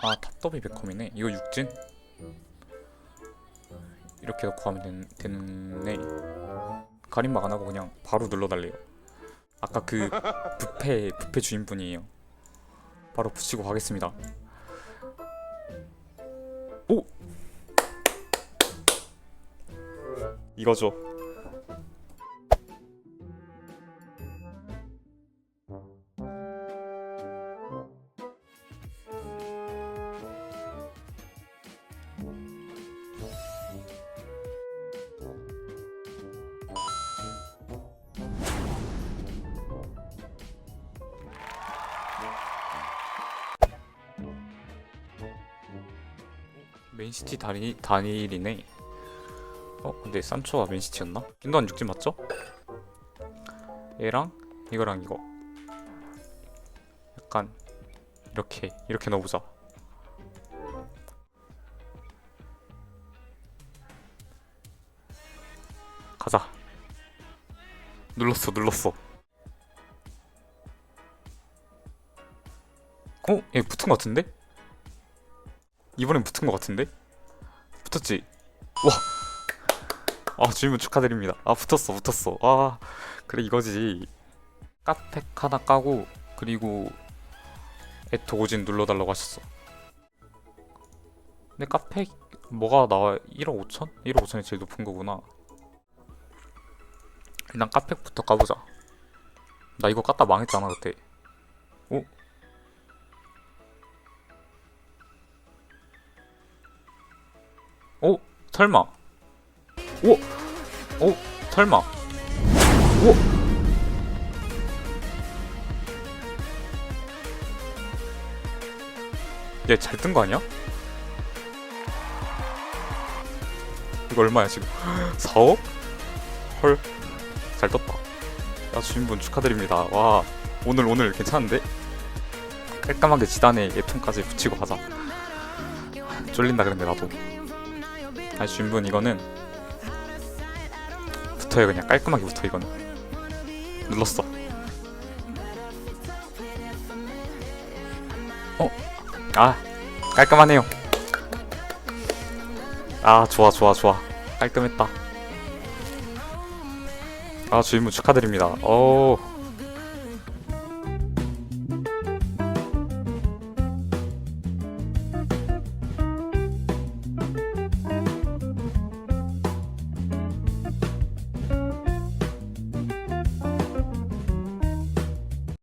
떡더비 베컴이네? 이거 육진? 이렇게 넣고 하면 된, 되네. 가림막 안 하고 그냥 바로 눌러달래요. 아까 그 뷔페 뷔페 주인분이에요. 바로 붙이고 가겠습니다. 오! 이거죠 맨시티 단일, 단일이네 어 근데 산초가 맨시티였나? 균도한 육진 맞죠? 얘랑 이거랑 이거 약간 이렇게 이렇게 넣어보자 가자 눌렀어 눌렀어 어? 얘 붙은 거 같은데? 이번엔 붙은 거 같은데? 붙었지? 와! 아 주인분 축하드립니다 아 붙었어 붙었어 아 그래 이거지 카팩 하나 까고 그리고 에토 오진 눌러달라고 하셨어 근데 카팩 뭐가 나와 1억 5천? 1억 5천이 제일 높은 거구나 일단 카팩부터 까보자 나 이거 깠다 망했잖아 그때 오 설마 오! 오 설마 오! 얘 잘 뜬 거 아니야? 이거 얼마야 지금 4억? 헐 잘 떴다 야 주인분 축하드립니다 와 오늘 오늘 괜찮은데? 깔끔하게 지단에 예통까지 붙이고 가자 쫄린다 그랬는데 나도 아니 주인분 이거는 붙어요 그냥. 깔끔하게 붙어 이거는. 눌렀어. 어? 아 깔끔하네요. 아 좋아 좋아 좋아. 깔끔했다. 아 주인분 축하드립니다. 오